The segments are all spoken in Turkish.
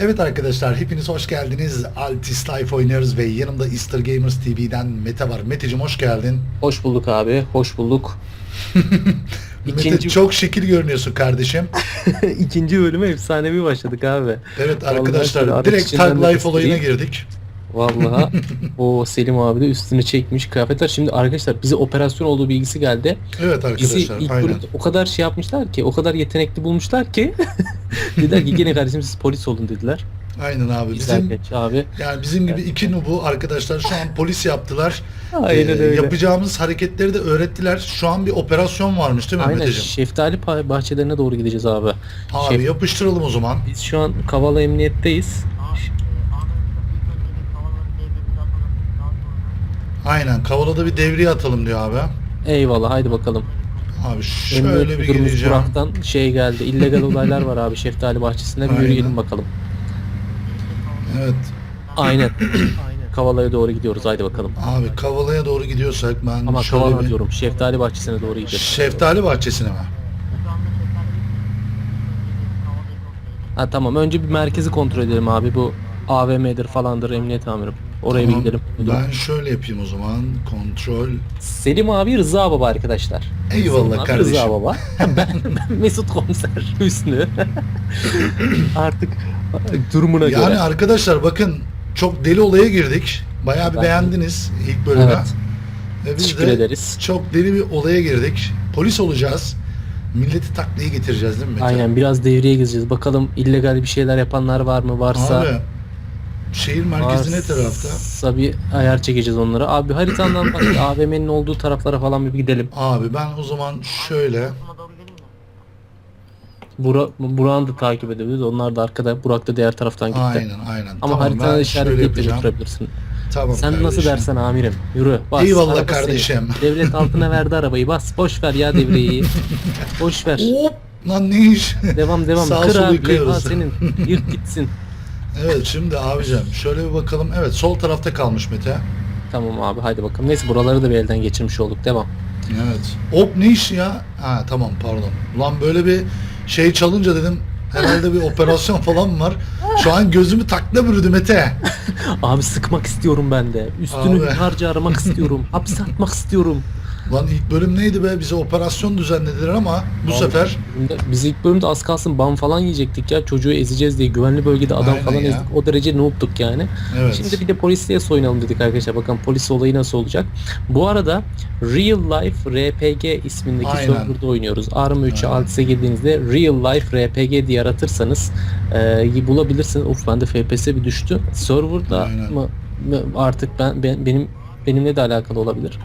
Evet arkadaşlar hepiniz hoş geldiniz. Altis Life oynuyoruz ve yanımda Easter Gamers TV'den Mete var. Meteciğim hoş geldin. Hoş bulduk abi, hoş bulduk. Mete İkinci- çok şekil görünüyorsun kardeşim. İkinci bölüme efsanevi başladık abi. Evet arkadaşlar direkt Tag Life olayına girdik. Vallahi o Selim abi de üstünü çekmiş kıyafetler. Şimdi arkadaşlar bize operasyon olduğu bilgisi geldi. Evet Bizi arkadaşlar ilk aynen. o kadar şey yapmışlar ki, o kadar yetenekli bulmuşlar ki. dediler ki gene kardeşim siz polis olun dediler. Aynen abi. Güzel Bizim geç abi. yani bizim gibi iki nubu arkadaşlar şu an polis yaptılar. Aynen Ee, öyle. Yapacağımız hareketleri de öğrettiler. Şu an bir operasyon varmış değil mi Aynen Meteciğim? şeftali bahçelerine doğru gideceğiz abi. Abi Şef- yapıştıralım o zaman. Biz şu an Kavala Emniyet'teyiz. Aynen. Kavala'da bir devriye atalım diyor abi. Eyvallah haydi bakalım. Abi şöyle bir gireceğim. Burak'tan şey geldi. illegal olaylar var abi Şeftali Bahçesi'nde. Bir yürüyelim bakalım. Evet. Aynen. Kavala'ya doğru gidiyoruz haydi bakalım. Abi Kavala'ya doğru gidiyorsak ben Ama şöyle Kavala bir... diyorum. Şeftali Bahçesi'ne doğru gideceğiz. Şeftali bahçesine mi? Ha tamam önce bir merkezi kontrol edelim abi. Bu AVM'dir falandır emniyet amirim. Oraya Tamam, gidelim. Ben şöyle yapayım o zaman. Kontrol. Selim abi Rıza Baba arkadaşlar. Eyvallah Selim abi kardeşim. Rıza Baba. ben, ben Mesut Komiser Hüsnü. Artık durumuna Yani göre. arkadaşlar bakın çok deli olaya girdik. Bayağı bir Ben- beğendiniz ilk bölümü. Evet. Ve biz Teşekkür de ederiz. çok deli bir olaya girdik. Polis olacağız. Milleti taklaya getireceğiz değil mi Mete? Aynen biraz devreye gezeceğiz. Bakalım illegal bir şeyler yapanlar var mı? Varsa Abi şehir merkezi ne tarafta? bir ayar çekeceğiz onlara. Abi haritandan bak AVM'nin olduğu taraflara falan bir gidelim. Abi ben o zaman şöyle Bura, Burak'ı da takip edebiliriz. Onlar da arkada. Burak da diğer taraftan gitti. aynen aynen. Ama tamam, şöyle işaretleyip de götürebilirsin. Tamam Sen nasıl kardeşim. dersen amirim. Yürü. Bas. Eyvallah kardeşim. senin. Devlet altına verdi arabayı. Bas. Boş ver ya devreyi. Boş ver. Hop lan ne iş? Devam devam. Sağ Kır abi. senin. Yırt gitsin. evet şimdi abicim şöyle bir bakalım. Evet sol tarafta kalmış Mete. Tamam abi haydi bakalım. Neyse buraları da bir elden geçirmiş olduk. Devam. Evet. Hop ne iş ya? Ha tamam pardon. Ulan böyle bir şey çalınca dedim herhalde bir operasyon falan var? Şu an gözümü takla bürüdü Mete. Abi sıkmak istiyorum ben de. Üstünü Abi. harca aramak istiyorum. Hapse atmak istiyorum. Lan ilk bölüm neydi be? Bize operasyon düzenlediler ama bu Abi, sefer Biz ilk bölümde az kalsın ban falan yiyecektik ya. Çocuğu ezeceğiz diye güvenli bölgede adam Aynen falan ya. ezdik. O derece noob'tuk yani. evet. Şimdi bir de polisliğe soyunalım dedik arkadaşlar. Bakın polis olayı nasıl olacak. Bu arada Real Life RPG ismindeki Aynen. serverda oynuyoruz. ARM 3'e Aynen. Altis'e girdiğinizde Real Life RPG diye aratırsanız e, bulabilirsiniz. Of bende FPS bir düştü. Serverda Aynen. mı, mı artık ben, ben benim benimle de alakalı olabilir.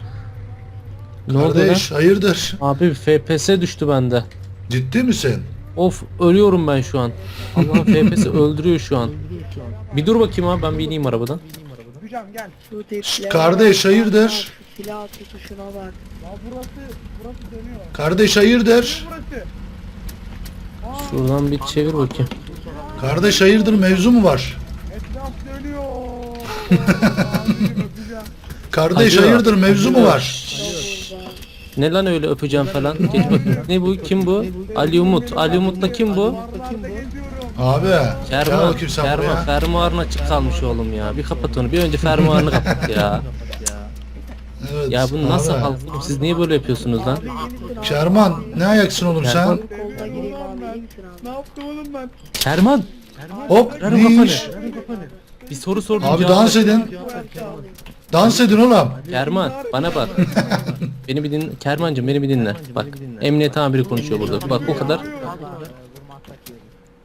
Ne oldu lan? Kardeş hayırdır? Abi FPS düştü bende. Ciddi misin? Of ölüyorum ben şu an. Allah'ım FPS öldürüyor şu an. Bir dur bakayım abi ben bir ineyim arabadan. Hocam gel. Şu tepkiler kardeş, hayırdır? Silah tutuşuna bak. Ya burası, burası dönüyor. Kardeş hayırdır? Burası. Şuradan bir çevir bakayım. Kardeş hayırdır mevzu mu var? Etraf dönüyor. Kardeş hayırdır mevzu mu var? Ne lan öyle öpeceğim falan. Geç. Ne bu? Kim bu? Ali Umut. Ali Umut'la kim bu? Abi Ferman. bakayım sen Ferman. buraya. Fermuarın açık kalmış oğlum ya. Bir kapat onu. Bir önce fermuarını kapat ya. Evet. Ya bu nasıl abi. halk? oğlum? Siz niye böyle yapıyorsunuz lan? Kerman ne ayaksın oğlum sen? Misin abi? Ne yaptım oğlum ben? Kerman. Hop ne kafanı. iş? Bir soru sordum. Abi cevap dans ver. edin. Dans edin oğlum. Kerman bana bak. beni bir dinle. Kermancığım beni bir dinle. Bak emniyet amiri konuşuyor burada. Bak o kadar.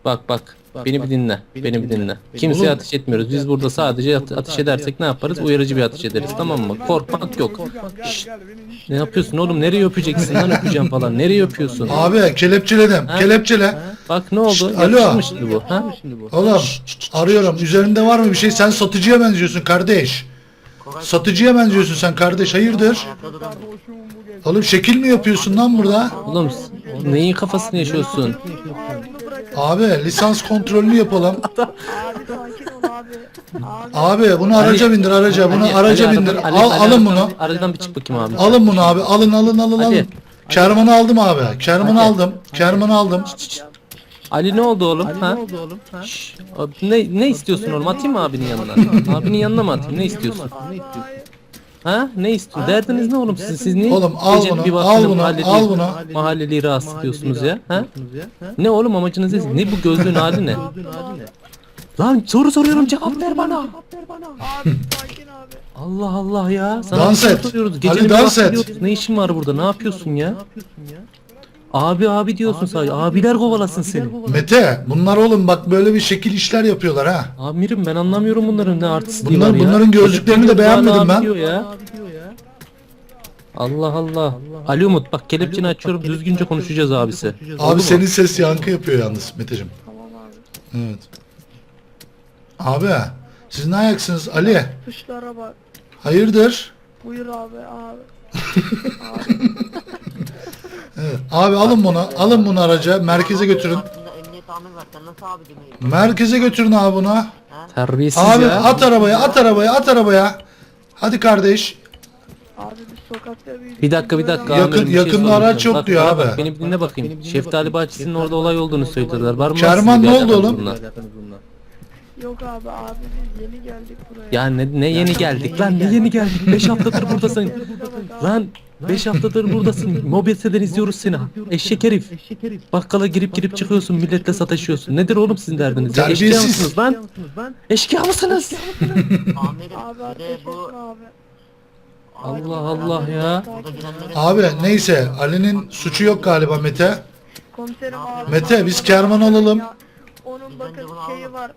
Bak bak. Beni bir dinle. Beni bir dinle. Kimseye ateş etmiyoruz. Biz burada sadece ate- ateş edersek ne yaparız? Uyarıcı bir ateş ederiz. Tamam mı? Korkmak yok. Şşt, Ne yapıyorsun oğlum? Nereye öpeceksin lan öpeceğim falan. Nereye öpüyorsun? Abi kelepçeledim. Ha? Kelepçele. Bak ne oldu? Şşt, alo. şimdi bu? Ha? Oğlum arıyorum. Üzerinde var mı bir şey? Sen satıcıya benziyorsun kardeş. Satıcıya benziyorsun sen kardeş. Hayırdır? Oğlum şekil mi yapıyorsun lan burada? Oğlum neyin kafasını yaşıyorsun? Abi lisans kontrolünü yapalım. Abi bunu araca bindir araca. Bunu Ali- araca Ali bindir. Ali- Al, Ali alın bunu. Aradan bir çık bakayım abi. Alın bunu abi. Alın alın alın Hadi. alın. Kerman'ı aldım abi. Kerman'ı Hadi. aldım. Kerman'ı aldım. Ali ne oldu oğlum? ha? Şşş, abi ne ne istiyorsun oğlum? Atayım mı abinin yanına? abinin yanına mı atayım? Ne istiyorsun? Ha? Ne istiyorsun? Derdiniz ne oğlum sizin? Siz niye Oğlum, al gecenin bunu, bir al vaktinde bunu, mahalleli- al bunu. Mahalleliyi rahatsız ediyorsunuz ya? Ha? Ne oğlum amacınız ne? Ne bu gözlüğün hali ne? Lan soru soruyorum cevap ver bana. Abi sakin abi. Allah Allah ya. Sana Dans bir soru et. soruyoruz. Ali, Gecenin bir dans et. Ne işin var burada? Ne yapıyorsun ya? Abi abi diyorsun sadece. Abiler kovalasın seni. Mete bunlar oğlum bak böyle bir şekil işler yapıyorlar ha. Amirim ben anlamıyorum bunların ne artistliği Bunlar- var ya. bunların gözlüklerini de beğenmedim Abi ben. diyor ya. Allah Allah. Ali Umut bak kelepçeni açıyorum düzgünce konuşacağız abisi. Abi senin ses yankı yapıyor yalnız Meteciğim. Tamam abi. Evet. Abi siz ne ayaksınız Ali? Tuşlara bak. Hayırdır? Buyur abi abi. Evet. Abi alın bunu. Alın bunu araca. Merkeze götürün. Aslında emniyet amir var. Sen nasıl abi demeyi? Merkeze götürün abi bunu. Terbiyesiz Abi ya. at arabaya at arabaya at arabaya. Hadi kardeş. Abi biz sokakta büyüdük. Bir dakika bir dakika. Yakın- amirim, bir şey yakında soracağım. araç yok Bak, diyor bana abi. Beni bir dinle bakayım. Şeftali Bahçesi'nin orada olay olduğunu söylediler. Var mı? Kerman, bir ne oldu alakanız oğlum? bununla? Yok abi abi biz yeni geldik buraya. Ya ne, ne yeni geldik lan ne yeni geldik 5 haftadır buradasın lan 5 haftadır buradasın. Mobilseden izliyoruz seni. Eşek herif. bakkala girip girip çıkıyorsun milletle sataşıyorsun. Nedir oğlum sizin derdiniz? Ya eşkıya Terbiyesiz. mısınız lan? Eşkıya mısınız? Amirim bir de bu. Allah Allah ya. Abi. neyse Ali'nin suçu yok galiba Mete. Komiserim abi. Mete, biz kervan alalım. Ya, Onun bakın şeyi var.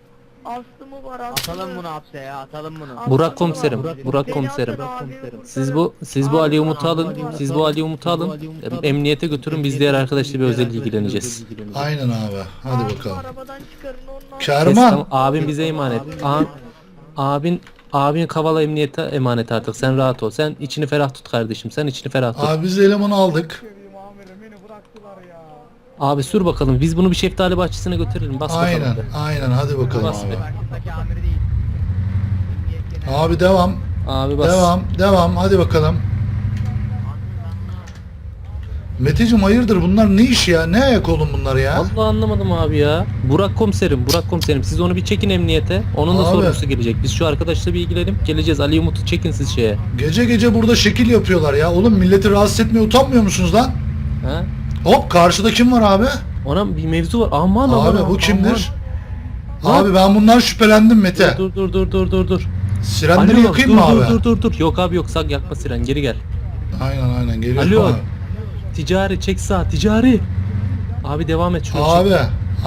Astımı var astımı. Atalım bunu hapse ya atalım bunu. Burak komiserim Burak Beni komiserim siz bu siz bu Ali Umut'u alın siz bu Ali Umut'u alın emniyete götürün biz diğer arkadaşla bir özel ilgileneceğiz Aynen abi. Hadi bakalım. Arabadan çıkarın ondan. Kes, Kerman. tamam, abin bize emanet A- abin abin kavala emniyete emanet artık sen rahat ol sen içini ferah tut kardeşim sen içini ferah tut Abi biz elemanı aldık. Seveyim amirim beni bıraktılar ya. Abi sür bakalım. Biz bunu bir şeftali bahçesine götürelim. Bas Aynen. bakalım. Aynen hadi bakalım Bas abi. be. Abi devam. Abi bas. Devam. Devam. Hadi bakalım. Meteciğim hayırdır bunlar ne iş ya? Ne ayak oğlum bunlar ya? Vallahi anlamadım abi ya. Burak komiserim, Burak komiserim. Siz onu bir çekin emniyete. Onun da Abi. sorumlusu gelecek. Biz şu arkadaşla bir ilgilenelim. Geleceğiz. Ali Umut'u çekin siz şeye. Gece gece burada şekil yapıyorlar ya. Oğlum milleti rahatsız etmeye utanmıyor musunuz lan? Ha? Hop karşıda kim var abi? Ona bir mevzu var. Aman aman. Abi aman, bu kimdir? Lan. Abi ben bundan şüphelendim Mete. Dur dur dur dur dur dur. Sirenleri Alo, yakayım dur, mı abi? Dur dur dur. Yok abi yok sak yakma siren. Geri gel. Aynen aynen geliyorum Alo. abi. Ticari çek sağ ticari. Abi devam et şunu. Abi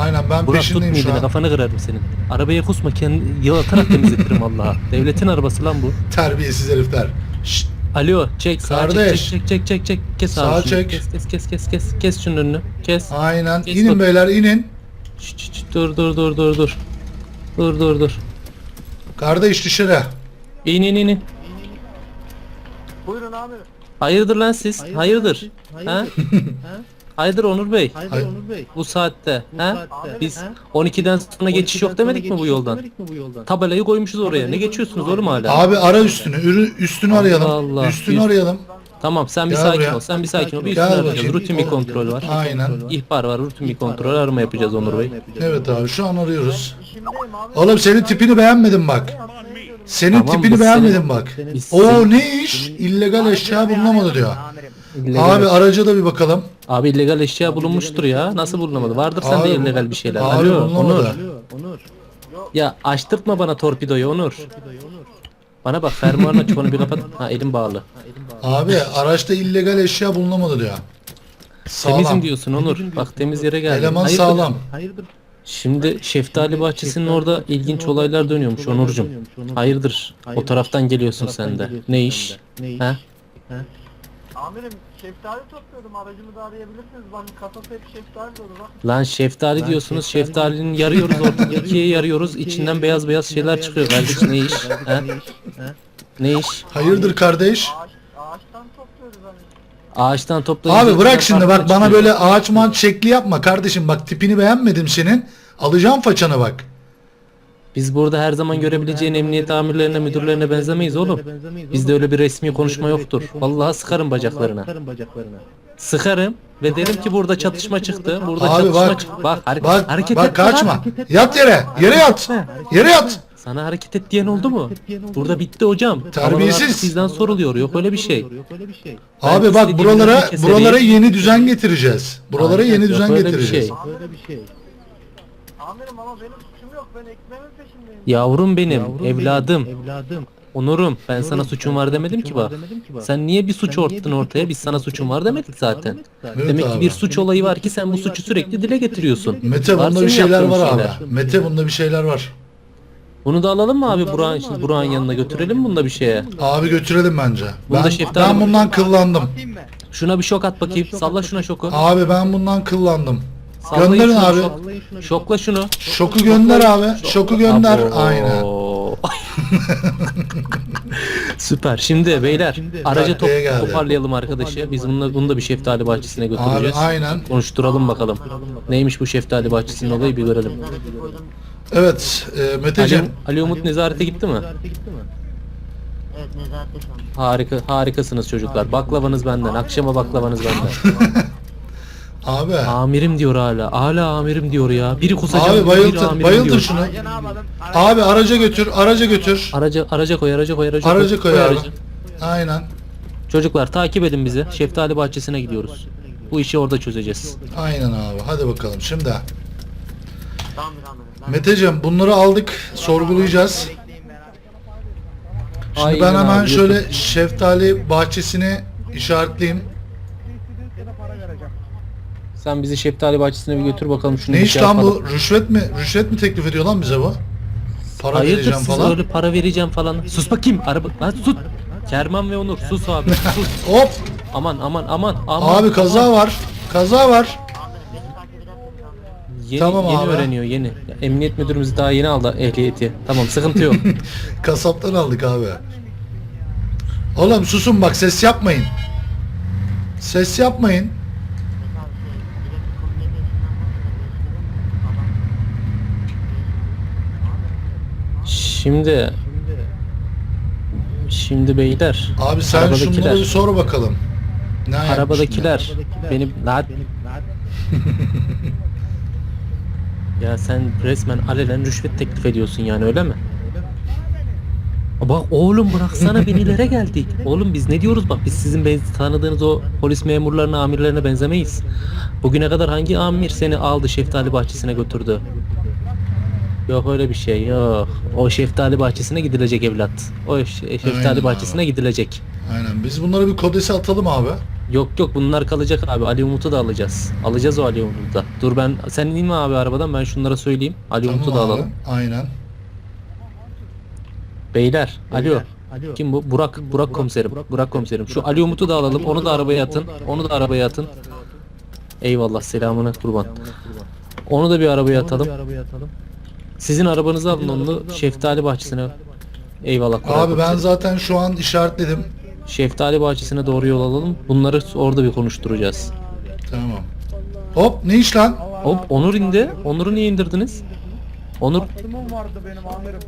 aynen ben Burak peşindeyim şu an. kafanı kırarım senin. Arabaya kusma kendi yalatarak temizletirim Allah'a. Devletin arabası lan bu. Terbiyesiz herifler. Şşt, Alo çek Kardeş. çek çek çek çek çek kes Sağa abi şunu. çek. Kes kes kes kes kes kes şunun önünü kes. aynen. Geç inin bak. beyler inin. Şşt, şşt, şşt, dur dur dur dur dur. Dur dur dur. Kardeş dışarı. İn in in in. Buyurun amirim. Hayırdır lan siz? Hayırdır? Ha? Hayırdır Onur Bey? Hayır. Onur Bey. Bu saatte. Ha? Amirim. Biz 12'den sonra geçiş yok demedik mi bu yoldan? Tabelayı koymuşuz oraya. Ne geçiyorsunuz oğlum hala? Abi ara üstünü. Ürün, üstünü Allah arayalım. Allah. Üstünü Üst- arayalım. Tamam sen bir Gel sakin buraya. ol. Sen bir sakin ol. Bir bakayım. arayacağız. Rutin bir kontrol var. Aynen. İhbar var. Rutin bir kontrol arama yapacağız Onur Bey. Evet abi şu an arıyoruz. Oğlum senin tipini beğenmedim bak. Senin Tamam, tipini beğenmedim senin- bak. O senin- ne iş? İllegal eşya bulunamadı diyor. İllegal- Abi araca da bir bakalım. Abi illegal eşya bulunmuştur ya. Nasıl bulunamadı? Vardır sende Abi, illegal bir şeyler. abi Alo bulunamadı. Onur. Onur. Ya açtırtma bana torpidoyu Onur. Bana bak fermuarını aç onu bir kapat. Ha elim bağlı. Abi araçta illegal eşya bulunamadı diyor. Sağlam. Temizim diyorsun Onur. Bak temiz yere geldim. Eleman Hayırdır? sağlam. Hayırdır? Şimdi Şeftali Bahçesi'nin orada ilginç olaylar dönüyormuş Onurcuğum. Hayırdır? O taraftan geliyorsun sen de. Ne iş? Ne iş? Ha? Amirim şeftali topluyordum aracımı da arayabilirsiniz. Ben kasası hep şeftali dolu bak. Lan şeftali diyorsunuz. Şeftalinin yarıyoruz orada ikiye yarıyoruz. İçinden beyaz beyaz şeyler çıkıyor. Kardeş ne iş? Ha? Ne iş? Ha? Ne iş? Hayırdır kardeş? Ağaç, ağaçtan topluyoruz hani. Ağaçtan toplayınca Abi bırak şimdi bak bana çıkıyor. böyle ağaç mağaç şekli yapma kardeşim bak tipini beğenmedim senin. Alacağım façanı bak. Biz burada her zaman görebileceğin emniyet amirlerine, müdürlerine benzemeyiz oğlum. Bizde öyle bir resmi konuşma yoktur. Vallahi sıkarım bacaklarına. Sıkarım ve derim ki burada çatışma çıktı. Burada Abi çatışma bak. çıktı. Bak, hare- Bak hareket bak etme lan. kaçma. Yat yere. Yere yat. Yere yat. Sana hareket et diyen oldu mu? Burada bitti hocam. Terbiyesiz. Havalar Sizden soruluyor. Yok öyle bir şey. Ben Abi bak istediğim buralara yeri buralara yeni düzen getireceğiz. Buralara Aynen, yeni yok düzen öyle bir getireceğiz. şey. Amirim ama benim. Ben ekmeğimin peşindeyim. Yavrum benim, evladım, onurum. Ben sana suçum var demedim ki bak. Sen niye bir suç orttun ortaya? Biz sana suçum var demedik zaten. Evet Demek ki abi. bir suç olayı var ki sen bu suçu sürekli dile getiriyorsun. Mete Var bunda bir şeyler var abi. Mete bunda bir şeyler var. Bunu da alalım mı abi Burak'ın şimdi Burak'ın yanına götürelim bunda bir şeye. Abi götürelim bence. Bunu Ben, ben bundan kıllandım. Şuna bir şok at bakayım. Salla şuna şoku. Abi ben bundan kıllandım. Sallayın Gönderin şunu, abi. şok- Şokla şunu. Şoku gönder abi. Şoku gönder. Abo. Aynen. Süper. Şimdi beyler araca top, geldi. toparlayalım arkadaşı. Biz bununla, bunu da bir şeftali bahçesine Abi götüreceğiz. aynen. Konuşturalım bakalım. Neymiş bu şeftali bahçesinin olayı bir görelim. Nezarete. Evet e, Ali, Meteciğim. Ali Umut nezarete gitti mi? Evet nezarette şu an. Harika, harikasınız çocuklar. Baklavanız benden. Akşama baklavanız benden. Abi. amirim diyor hala. Hala amirim diyor ya. Biri kusacak. Abi Bayıltın diyor. şunu. Abi araca götür. Araca götür. Araca, araca koy, araca koy, araca, Araca koy abi. aracı. Aynen. Çocuklar takip edin bizi. Şeftali bahçesine gidiyoruz. Bu işi orada çözeceğiz. Aynen abi. Hadi bakalım. Şimdi Tamam Meteciğim bunları aldık. Sorgulayacağız. Şimdi Aynen ben hemen abi, şöyle şeftali bahçesini işaretleyeyim. İstediğiniz kadar para vereceğim. Sen bizi şeftali bahçesine bir götür bakalım şunu Ne bir iş şey lan yapalım. bu? Rüşvet mi? Rüşvet mi teklif ediyor lan bize bu? Para Hayırdır vereceğim siz falan. öyle para vereceğim falan. Sus bakayım. Araba lan sus. Kerman ve Onur sus abi. sus. Hop! Aman aman aman aman. Abi kaza var. Kaza var. Yeni, Tamam yeni abi. öğreniyor yeni. Ya, Emniyet müdürümüz daha yeni aldı ehliyeti. Tamam sıkıntı yok. Kasaptan aldık abi. Oğlum susun bak ses yapmayın. Ses yapmayın. Mesela şey direkt communication'dan bakıyorum. Adam. Şimdi Şimdi beyler Abi sen Arabadakiler. şunları bir sor bakalım. Ne arabadakiler benim lan Ya sen resmen alenen rüşvet teklif ediyorsun yani öyle mi? Bak oğlum bıraksana benilere geldik. Oğlum biz ne diyoruz bak biz sizin benz- tanıdığınız o polis memurlarına amirlerine benzemeyiz. Bugüne kadar hangi amir seni aldı şeftali bahçesine götürdü? Yok öyle bir şey yok. O şeftali bahçesine gidilecek evlat. O şe- şeftali Aynen bahçesine abi. gidilecek. Aynen. Biz bunları bir kodese atalım abi. Yok yok bunlar kalacak abi. Ali Umut'u da alacağız. Alacağız o Ali Umut'u da. Dur ben sen inme abi arabadan ben şunlara söyleyeyim. Ali Umut'u da abi. alalım. Aynen. Beyler, alo. Kim bu? Burak, Burak komiserim. Burak komiserim. Şu Ali Umut'u da alalım. Onu da arabaya atın. Onu da arabaya atın. Eyvallah selamına kurban. Onu da bir arabaya atalım. Sizin arabanızı alın onu şeftali bahçesine. Eyvallah. Koray Abi ben komiserim. zaten şu an işaretledim. Şeftali bahçesine doğru yol alalım. Bunları orada bir konuşturacağız. Tamam. Hop ne iş lan? Hop Onur indi. Onur'u niye indirdiniz? Onur vardı benim amirim.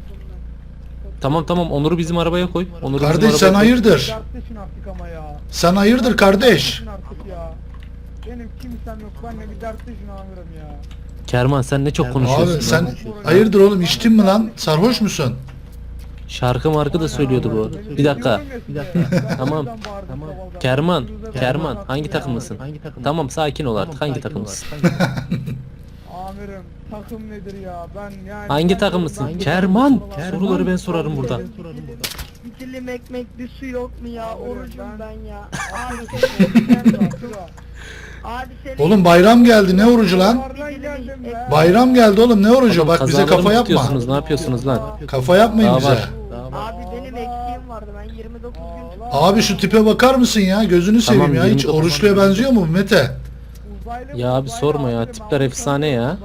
tamam tamam Onur'u bizim arabaya koy. Onur'u bizim Kardeş sen arabaya koy. hayırdır? Dertleşin artık ama ya. Sen hayırdır kardeş? Dertleşin artık ya. Benim kimsem yok. Benle bir dertleşin amirim ya. Kerman sen ne çok konuşuyorsun. Abi sen hayırdır oğlum içtin mi lan? Sarhoş musun? Şarkı markı da söylüyordu bu. Bir dakika. Tamam. Kerman, Kerman hangi takımlısın? Tamam sakin ol artık. Hangi takımlısın? Amirim takım nedir ya? Ben yani Hangi takımlısın? Kerman. Soruları ben sorarım burada. Bir dilim ekmek bir su yok mu ya? Orucum ben ya. Abi Ben- Abi senin Oğlum bayram geldi ne orucu lan? Bayram geldi oğlum ne orucu? Bak bize kafa mı yapma. tutuyorsunuz? Ne yapıyorsunuz lan? Kafa yapmayın Daha bize. var. Abi benim eksiğim vardı. Ben 29 gün Abi şu tipe bakar mısın ya? Gözünü Tamam, seveyim ya. Hiç 29 oruçluya benziyor mu Mete? Ya abi sorma ya, tipler efsane ya.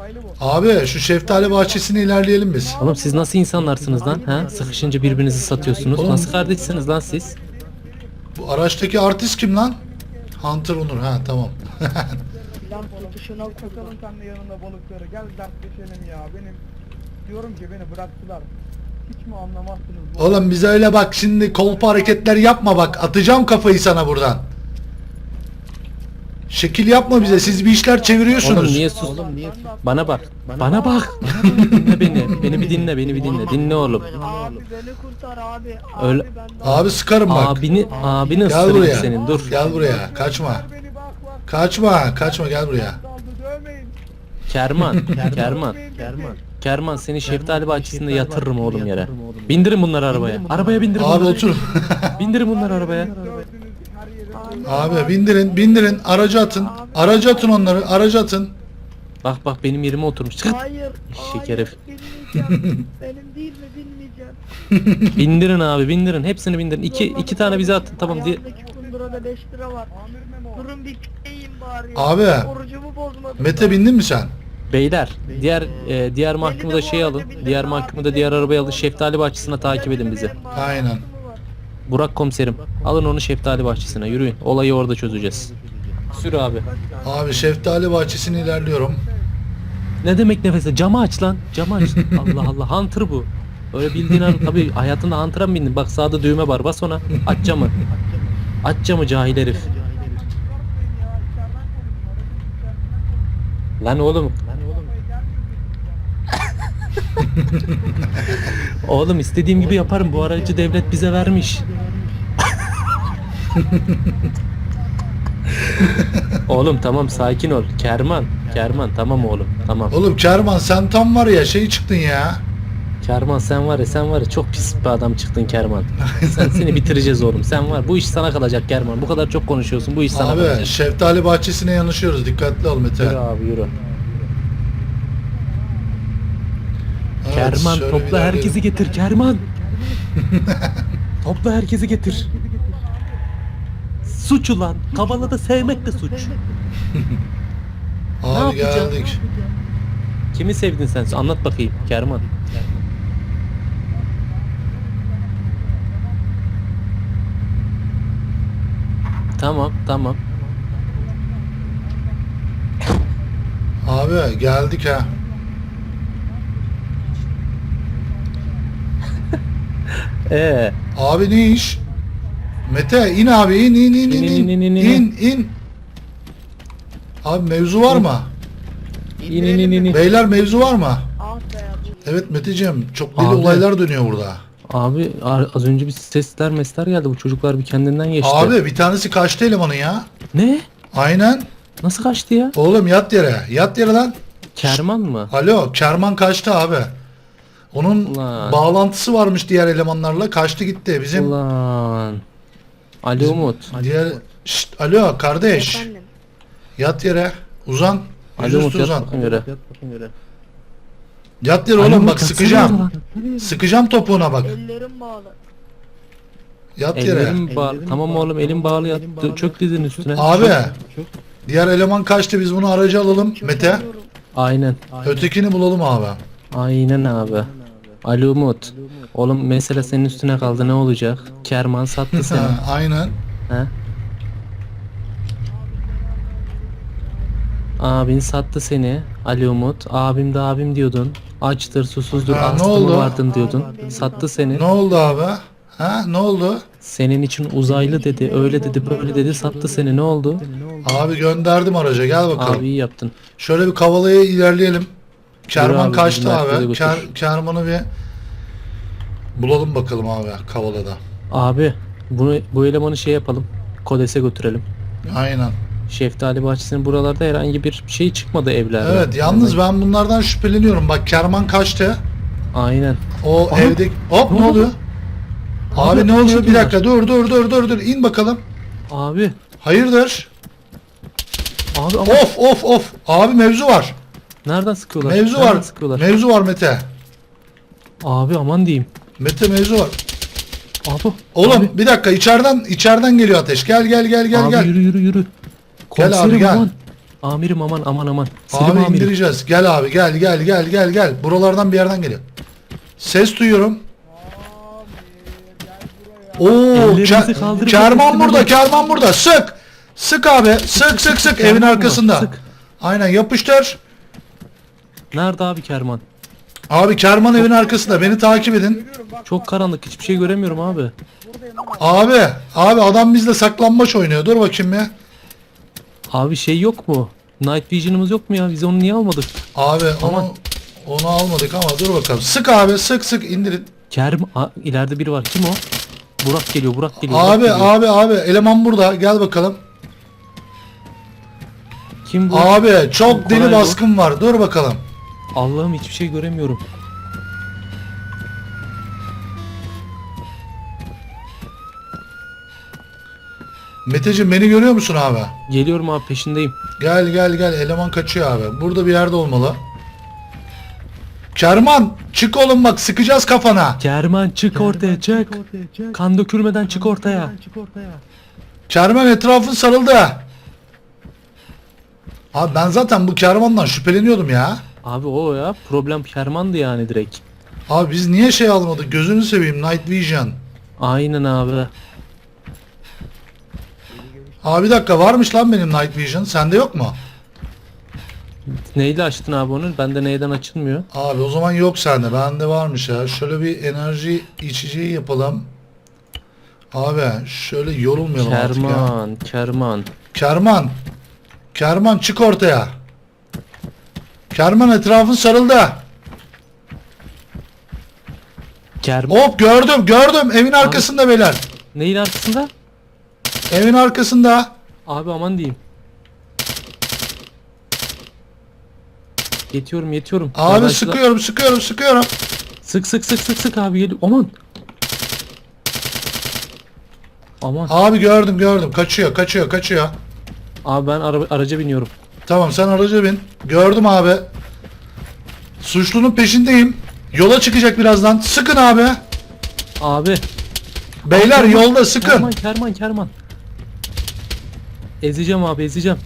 Abi şu şeftali bahçesine ilerleyelim biz. Oğlum siz nasıl insanlarsınız lan? Ha? Sıkışınca birbirinizi satıyorsunuz. Oğlum- Nasıl kardeşsiniz lan siz? Bu araçtaki artist kim lan? Hunter Onur ha tamam. Lan tutuşuna takalım sen de yanında balıkları. Gel dertleşelim ya. Benim diyorum ki beni bıraktılar. Hiç mi anlamazsınız? bu Oğlum bize öyle bak şimdi kolpa hareketler yapma bak. Atacağım kafayı sana buradan. Şekil yapma bize. Siz bir işler çeviriyorsunuz. Oğlum niye sus? Bana bak. Bana bak. dinle beni. Beni bir dinle, beni bir dinle. Dinle oğlum. Abi beni kurtar abi. Öyle- Abi ben Abi sıkarım bak. Abini, abini Gel ısırayım buraya. senin. Dur. Gel buraya. Kaçma. Ver beni bak bak. Kaçma. Kaçma gel buraya. Kerman, Kerman. Kerman. Kerman seni şeftali bahçesinde yatırırım oğlum yere. Bindirin bunları arabaya. Arabaya bindirin Abi bunları. otur. Bindirin bunları arabaya. Abi bindirin bindirin. Aracı atın. Aracı atın onları. Aracı atın. Bak bak benim yerime oturmuş. Çıkın. Hayır. Herif. Bilmeyeceğim. Benim değil mi bilmeyeceğim. Bindirin abi bindirin. Hepsini bindirin. İki, iki tane bize atın tamam. Di Ayağımdaki kundurada 5 lira var. Durun bir Abi. Orucumu bozmadım. Mete bindin mi sen? Beyler diğer e, diğer mahkumu da şey alın. Diğer mahkumu da diğer arabayı alın. Şeftali bahçesine takip edin bizi. Aynen. Burak komiserim. Alın onu şeftali bahçesine. Yürüyün. Olayı orada çözeceğiz. Sür abi. Abi şeftali bahçesini ilerliyorum. Ne demek nefese? Camı aç lan. Camı aç. Allah Allah. Hunter bu. Öyle bildiğin an tabii hayatında Hunter'a mı bindin? Bak sağda düğme var. Bas ona. Aç camı. Aç camı cahil herif. Lan oğlum. oğlum istediğim gibi yaparım. Bu aracı devlet bize vermiş. oğlum tamam sakin ol. Kerman. Kerman tamam oğlum. Tamam. Oğlum Kerman sen tam var ya şey çıktın ya. Kerman sen var ya sen var ya çok pis bir adam çıktın Kerman. Sen seni bitireceğiz oğlum. Sen var. Bu iş sana kalacak Kerman. Bu kadar çok konuşuyorsun. Bu iş sana Abi kalacak. şeftali bahçesine yanaşıyoruz. Dikkatli ol Mete. Yürü abi yürü. Evet, Kerman şöyle topla ilerleyelim. herkesi getir Kerman. topla herkesi getir. Suç ulan. Kavalada sevmek de suç. Abi yapacağız? geldik. Kimi sevdin sen? Anlat bakayım Kerman. Tamam tamam. Abi geldik ha. Ee, Abi ne iş? Mete in abi in in in in İn, in in, in, in. Abi mevzu var mı? in in in in. in. Beyler mevzu var mı? Evet Meteciğim çok deli Abi. olaylar dönüyor burada. Abi az önce bir sesler mesler geldi. Bu çocuklar bir kendinden geçti. Abi bir tanesi kaçtı elemanın ya. Ne? Aynen. Nasıl kaçtı ya? Oğlum yat yere. Yat yere lan. Kerman mı? Alo Kerman kaçtı abi. Onun Ulan. bağlantısı varmış diğer elemanlarla. Kaçtı gitti. Bizim Ulan. Ali Umut. diğer Şşt, alo kardeş. Efendim. Yat yere. Uzan. Ali Umut yat uzan. bakayım yere. Yat yere Ali oğlum Umut bak sıkacağım. Sıkacağım topuğuna bak. Ellerim bağlı. Yat yere. Ellerim bağlı. Tamam oğlum elim bağlı yat. Çök dizin üstüne. Abi. Çök. Diğer eleman kaçtı biz bunu aracı alalım Mete. Çökemiyorum. Aynen. Ötekini bulalım abi. Aynen abi. Ali Umut. Oğlum mesele senin üstüne kaldı ne olacak? Kerman sattı seni. Ha, aynen. He? Abin sattı seni Ali Umut. Abim de abim diyordun. Açtır, susuzdur, Ha, astımı oldu? vardın diyordun. Sattı seni. Ne oldu abi? Ha ne oldu? Senin için uzaylı dedi, öyle dedi, böyle dedi, sattı seni. Ne oldu? Abi gönderdim araca gel bakalım. Abi iyi yaptın. Şöyle bir kavalaya ilerleyelim. Kerman abi, kaçtı abi. Ker, Kerman'ı bir bulalım bakalım abi kavalada. Abi bunu bu elemanı şey yapalım. Kodese götürelim. Aynen. Şeftali bahçesinin buralarda herhangi bir şey çıkmadı evlerde. Evet yalnız ben bunlardan şüpheleniyorum. Bak Kerman kaçtı. Aynen. O Aha. evde hop Ne ne oldu? oluyor? Abi, Abi, ne oluyor? Bir dakika dur dur dur dur dur in bakalım. Abi. Hayırdır? Abi ama Of of of. Abi mevzu var. nereden sıkıyorlar? Mevzu Nereden var. Sıkıyorlar? Mevzu var Mete. Abi aman diyeyim. Mete mevzu var. Abi. Oğlum Abi, bir dakika içeriden içeriden geliyor ateş. Gel gel gel gel abi gel. yürü yürü yürü. Gel abi, gel. aman. Amirim aman aman aman. Selim Abi amirim. indireceğiz. Gel abi gel gel gel gel gel. Buralardan bir yerden geliyor. Ses duyuyorum. Oo, Ellerinizi Ke- kaldırın. Kerman burada, Kerman burada. Sık. Sık abi. Sık sık sık evin Kerman mı? arkasında. Sık. Aynen yapıştır. Nerede abi Kerman? Abi Kerman evin arkasında beni takip edin. Çok karanlık hiçbir şey göremiyorum abi. Abi abi adam bizle saklanmaç oynuyor. Dur bakayım ya. Abi şey yok mu? Night Vision'ımız yok mu ya? Biz onu niye almadık? Abi Aman. onu onu almadık ama dur bakalım. Sık abi sık sık indirin. Kerm... Aa, ileride biri var. Kim o? Burak geliyor, Burak geliyor. Burak Abi geliyor. abi abi eleman burada. Gel bakalım. Kim bu? Abi çok deli bu. baskın var. Dur bakalım. Allah'ım hiçbir şey göremiyorum. Meteciğim beni görüyor musun abi? Geliyorum abi peşindeyim. Gel gel gel eleman kaçıyor abi. Burada bir yerde olmalı. Kerman çık oğlum bak sıkacağız kafana. Kerman çık ortaya çık. Kan dökülmeden çık ortaya. Kerman etrafın sarıldı. Abi ben zaten bu Kerman'dan şüpheleniyordum ya. Abi o ya problem Kerman'dı yani direkt. Abi biz niye şey almadık gözünü seveyim Night Vision. Aynen abi. Abi bir dakika varmış lan benim Night Vision sende yok mu? Neyle açtın abi onu? Bende neyden açılmıyor? Abi o zaman yok sende bende varmış ya. Şöyle bir enerji içeceği yapalım. Abi şöyle yorulmayalım artık ya. Kerman, Kerman. Kerman. Kerman çık ortaya. Kerman etrafın sarıldı. Kerman. Hop gördüm gördüm evin arkasında beyler. Neyin arkasında? Evin arkasında. Abi aman diyeyim. Yetiyorum yetiyorum. Abi şurada- sıkıyorum sıkıyorum sıkıyorum. Sık sık sık sık sık abi geliyor. Aman. Aman. Abi gördüm gördüm kaçıyor kaçıyor kaçıyor. Abi ben araba, araca biniyorum. Tamam sen araca bin. Gördüm abi. Suçlunun peşindeyim. Yola çıkacak birazdan. Sıkın abi. Abi. Beyler Kerman, yolda sıkın. Kerman Kerman Kerman. Ezeceğim abi ezeceğim.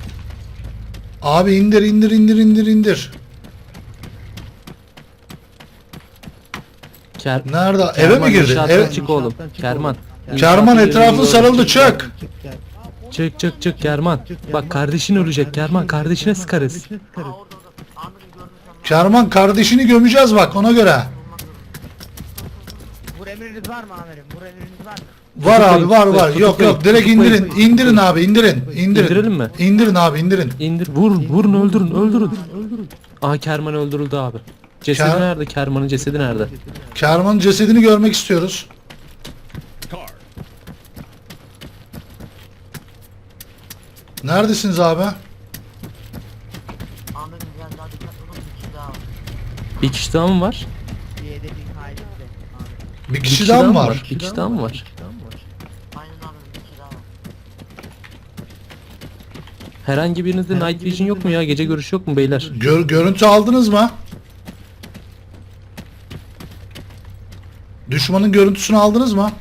Abi indir indir indir indir indir. Ker Nerede? Eve mi girdi? inşaattan Eve... çık oğlum. Kerman. Kerman İnşaatın etrafın sarıldı gördüm. çık. Çık çık çık Kerman. Bak kardeşin ölecek Kerman kardeşine sıkarız. Kerman kardeşini gömeceğiz bak ona göre. Bu emriniz var mı amirim? Bu emriniz var mı? Var abi var var. tutuklayın, Yok yok direkt tutuklayın. indirin. İndirin abi indirin. İndirin. İndirelim mi? İndirin abi indirin. İndir vur vurun öldürün öldürün. Aa Kerman öldürüldü abi. Cesedi Ker- nerede? Kerman'ın cesedi nerede? Kerman'ın cesedini görmek istiyoruz. Neredesiniz abi? Daha dikkatli olun bir kişi daha var. Bir kişi daha mı var? Bir hedefin. Bir kişi daha mı var? Bir kişi daha mı var? Herhangi birinizde Night Vision yok mu ya? Gece görüş yok mu beyler? Gör, görüntü aldınız mı? Düşmanın görüntüsünü aldınız mı?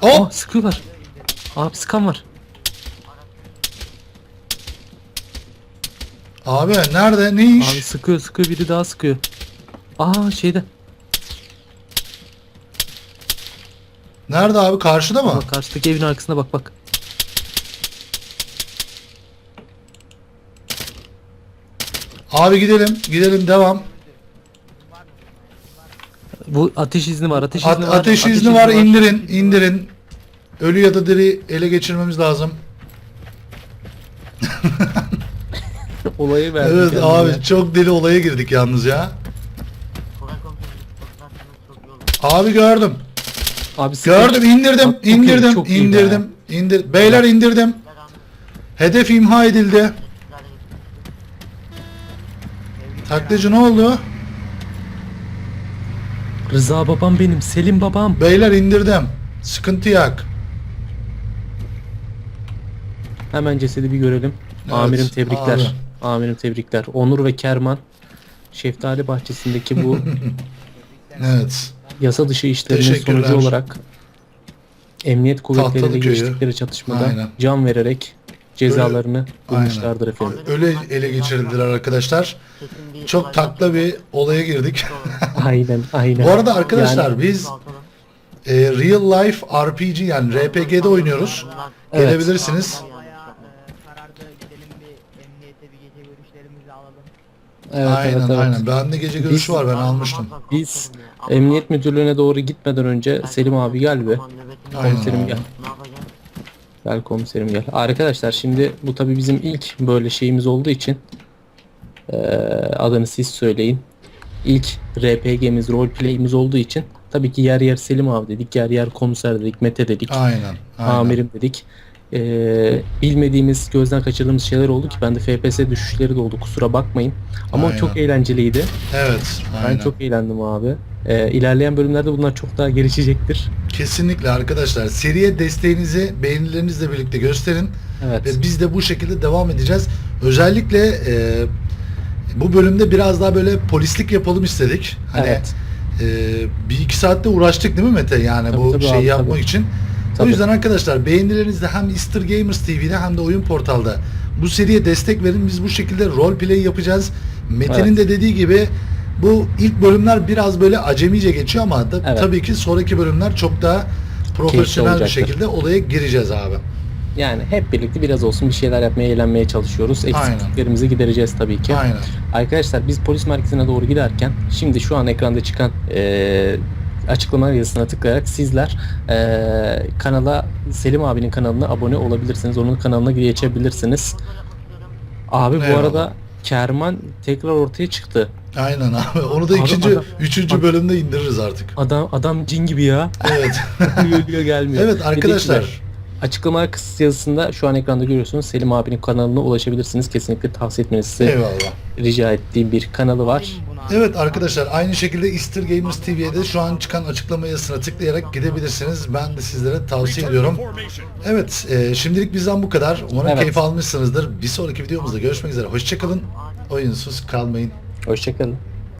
Hop! sıkıyorlar. Abi sıkan var. Abi nerede? Ne iş? Abi sıkıyor sıkıyor biri daha sıkıyor. Aa şeyde. Nerede abi? Karşıda mı? Bak karşıdaki evin arkasına bak bak. Abi gidelim. Gidelim devam. Bu ateş izni var ateş At- izni var. ateş izni var. indirin. indirin. Ölü ya da diri ele geçirmemiz lazım. Olayı verdik Evet abi çok deli olaya girdik yalnız ya. Koray komiserim tutuklarsanız çok iyi olur. Abi gördüm. Abi. Gördüm indirdim. Bak, çok iyi, indirdim. çok iyi be. indirdim. İndir. Beyler indirdim. Hedef imha edildi. Taklacı ne oldu? Rıza babam benim Selim babam. Beyler indirdim. Sıkıntı yok. Hemen cesedi bir görelim. Evet, Amirim tebrikler. abi. Amirim tebrikler. Onur ve Kerman Şeftali Bahçesi'ndeki bu Evet. yasa dışı işlerinin sonucu olarak emniyet kuvvetleriyle geçtikleri çatışmada Aynen. can vererek cezalarını bulmuşlardır efendim. Öyle ele geçirdiler arkadaşlar. Çok takla bir olaya girdik. Aynen aynen. Bu arada arkadaşlar Yani- biz e, Real Life RPG yani RPG'de oynuyoruz. Evet. Gelebilirsiniz. Evet, aynen evet, evet. aynen. Bende gece görüşü var ben almıştım. Biz Emniyet Müdürlüğü'ne doğru gitmeden önce Selim abi gel be. Aynen Komiserim abi. gel. Gel komiserim gel. Arkadaşlar şimdi bu tabi bizim ilk böyle şeyimiz olduğu için eee, adını siz söyleyin. İlk RPG'miz, roleplay'imiz olduğu için tabii ki yer yer Selim abi dedik, yer yer komiser dedik, Mete dedik, Aynen. aynen. amirim dedik. Eee, bilmediğimiz, gözden kaçırdığımız şeyler oldu ki bende FPS düşüşleri de oldu kusura bakmayın. Ama Aynen. çok eğlenceliydi. Evet. Aynen. Ben çok eğlendim abi. Eee ilerleyen bölümlerde bunlar çok daha gelişecektir. Kesinlikle arkadaşlar. Seriye desteğinizi beğenilerinizle birlikte gösterin. Evet. Ve biz de bu şekilde devam edeceğiz. Özellikle e, bu bölümde biraz daha böyle polislik yapalım istedik. Hani evet. e, bir iki saatte uğraştık değil mi Mete? Yani Tabii, bu tabii şeyi abi, yapmak tabii. için. O Tabii. yüzden arkadaşlar beğenilerinizle hem Easter Gamers TV'de hem de Oyun Portal'da bu seriye destek verin. Biz bu şekilde roleplay yapacağız. Mete'nin Evet. de dediği gibi bu ilk bölümler biraz böyle acemice geçiyor ama da, Evet. tabii ki sonraki bölümler çok daha profesyonel bir şekilde olaya gireceğiz abi. Yani hep birlikte biraz olsun bir şeyler yapmaya, eğlenmeye çalışıyoruz. Eksikliklerimizi gidereceğiz tabii ki. Aynen. Arkadaşlar biz polis merkezine doğru giderken şimdi şu an ekranda çıkan eee açıklama yazısına tıklayarak sizler eee, kanala Selim abinin kanalına abone olabilirsiniz. Onun kanalına geçebilirsiniz. Abi bu Eyvallah. arada Kerman tekrar ortaya çıktı. Aynen abi. Onu da Abi ikinci, adam- üçüncü bölümde indiririz artık. Adam adam cin gibi ya. Evet. Gelmiyor. evet arkadaşlar. Açıklama kısa yazısında şu an ekranda görüyorsunuz. Selim abinin kanalına ulaşabilirsiniz. Kesinlikle tavsiye etmenizi Eyvallah. rica ettiğim bir kanalı var. Evet arkadaşlar aynı şekilde Easter Gamers TV'ye de şu an çıkan açıklama yazısına tıklayarak gidebilirsiniz. Ben de sizlere tavsiye ediyorum. Evet e, şimdilik bizden bu kadar. Umarım Evet. keyif almışsınızdır. Bir sonraki videomuzda görüşmek üzere. Hoşçakalın. Oyunsuz kalmayın. Hoşçakalın.